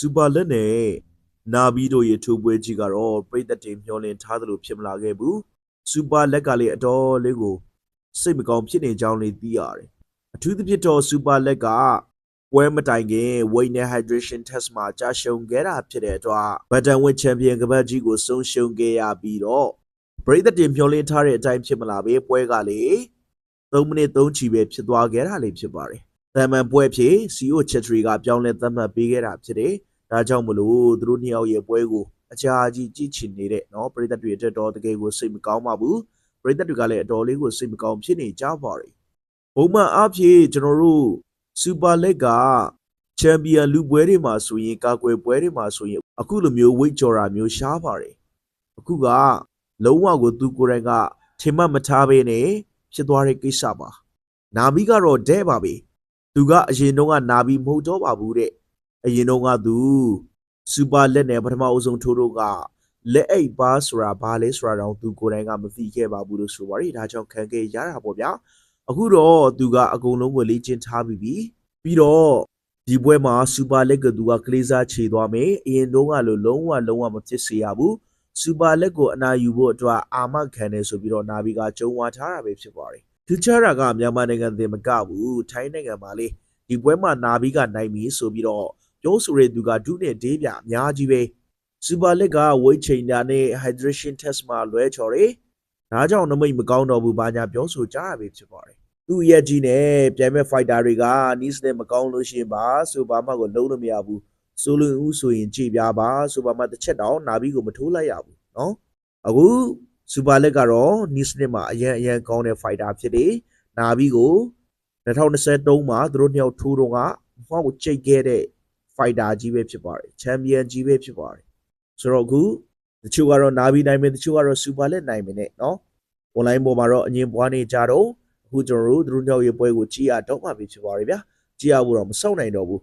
စူပါလက်နဲ့နာဘီတို့ရဲ့ထိုးပွဲကြီးကတော့ပြည်သက်တင်မျောလင်းထားသလိုဖြစ်မလာခဲ့ဘူးစူပါလက်ကလည်းအတော်လေးကိုစိတ်မကောင်းဖြစ်နေကြောင်းလေးသိရတယ်အထူးသဖြင့်တော့စူပါလက်ကပွဲမတိုင်ခင် weight နဲ့ hydration test မှာကြာရှုံခဲ့တာဖြစ်တဲ့အတွက်ဘတ်တန်ဝစ်ချန်ပီယံကပတ်ကြီးကိုဆုံးရှုံးခဲ့ရပြီးတော့ပြည်သက်တင်မျောလင်းထားတဲ့အတိုင်းဖြစ်မလာပဲပွဲကလေ3မိနစ်3ချီပဲဖြစ်သွားခဲ့တာလေးဖြစ်ပါတယ်တမန်ပွဲဖြစ် CO Chetri ကပြောင်းလဲသတ်မှတ်ပေးခဲ့တာဖြစ်တယ်။ ဒါကြောင့်မလို့သူတို့နှစ်ယောက်ရဲ့ပွဲကိုအကြာကြီးကြည့်ချင်နေတဲ့နော်ပရိသတ်တွေအတွက်တော့တကယ်ကိုစိတ်မကောင်းပါဘူးပရိသတ်တွေကလည်းအတော်လေးကိုစိတ်မကောင်းဖြစ်နေကြပါတယ်ဘုံမှန်အဖြစ်ကျွန်တော်တို့စူပါလက်ကချန်ပီယံလူပွဲတွေမှာဆိုရင်ကာကွယ်ပွဲတွေမှာဆိုရင်အခုလိုမျိုးဝိတ်ကြော်တာမျိုးရှားပါတယ်အခုကလုံးဝကိုသူကိုယ်တိုင်ကထင်မှတ်မထားဘဲနဲ့ဖြစ်သွားတဲ့ကိစ္စပါနာမီကတော့ဒဲပါပဲသူကအရင်တော့ကနာဘီမဟုတ်တော့ပါဘူးတဲ့ အရင်တော့ကသူစူပါလက်နဲ့ပထမအဆုံးထိုးတော့ကလက်အိတ်ပါဆိုတာဘာလဲဆိုတာတော့သူကိုယ်တိုင်ကမသိခဲ့ပါဘူးလို့ဆိုပါရီဒါကြောင့်ခံခဲ့ရတာပေါ့ဗျာအခုတော့သူကအကုန်လုံးကိုလေ့ကျင့်ထားပြီးပြီပြီးတော့ဒီပွဲမှာစူပါလက်ကသူကကလေးစားခြေသွားမယ်အရင်တော့ကလိုလုံးဝလုံးဝမဖြစ်စေရဘူးစူပါလက်ကိုအနာယူဖို့အတွက်အာမခံတယ်ဆိုပြီးတော့နာဘီကကြုံဝါထားတာပဲဖြစ်ပါတယ်သူချတာကမြန်မာနိုင်ငံတင်မကဘူးထိုင်းနိုင်ငံမှာလေဒီပွဲမှာနာဘီကနိုင်ပြီဆိုပြီးတော့ ပြောဆိုတဲ့သူကဒုနဲ့ဒေးပြအများကြီးပဲစူပါလက်က weight changer နဲ့ hydration test မှာလွဲချော်တယ်။ဒါကြောင့်နမိတ်မကောင်းတော့ဘူးဘာညာပြောဆိုကြတာပဲဖြစ်ပါတယ်။သူ့ရဲ့ကြီးနဲ့ပြိုင်မဲ့ fighter တွေကနီးစတဲ့မကောင်းလို့ရှိရင်ပါဆိုဘာမှကိုလုံးလို့မရဘူး။ဆိုလွင်ဦးဆိုရင်ကြည်ပြပါဆိုဘာမှတစ်ချက်တောင်နာပြီးကိုမထိုးလိုက်ရဘူးနော်။အခုစူပါလက်ကတော့နီးစတဲ့မှာအရန်အရန်ကောင်းတဲ့ fighter ဖြစ်တယ်။နာပြီးကို2023မှာသူတို့နှစ်ယောက်ထိုးတော့ကဟောကိုကြိတ်ခဲ့တဲ့ fighter ကြီးပဲဖြစ်ပါတယ်ချန်ပီယံကြီးပဲဖြစ်ပါတယ်ဆိုတော့အခုတချို့ကတော့နာဘီနိုင်မယ်တချို့ကတော့ super လက်နိုင်မယ်နဲ့เนาะ online ပေါ်မှာတော့အငင်းပွားနေကြတော့အခုကျွန်တော်တို့သူတို့ညောက်ရဲ့ပွဲကိုကြည့်ရတော့မှပဲဖြစ်ပါတယ်ဗျာကြည့်ရဖို့တော့မစောင့်နိုင်တော့ဘူး